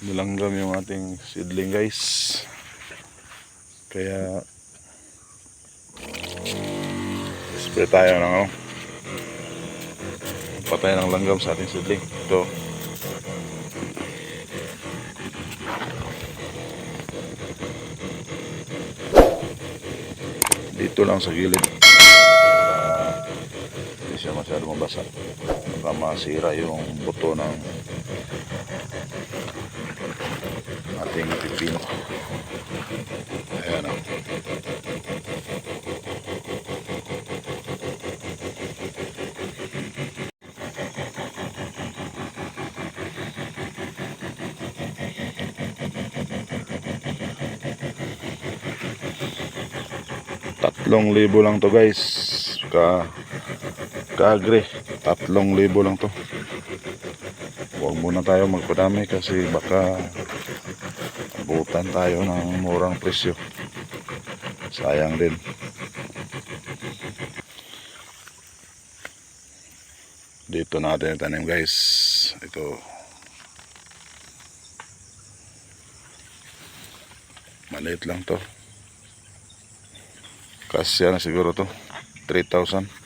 nilanggam yung ating seedling guys. Kaya spray tayo ng ano? Patay ng langgam sa ating seedling. Ito. Dito lang sa gilid. Hindi siya masyado mabasa. Baka masira yung buto ng ating pipino ayan o tatlong libo lang to guys. Ka kaagre tatlong libo lang to. Huwag muna tayo magpadami kasi baka abutan tayo ng murang presyo. Sayang din. Dito natin tanim guys. Ito. Maliit lang to. Kasya na siguro to. 3,000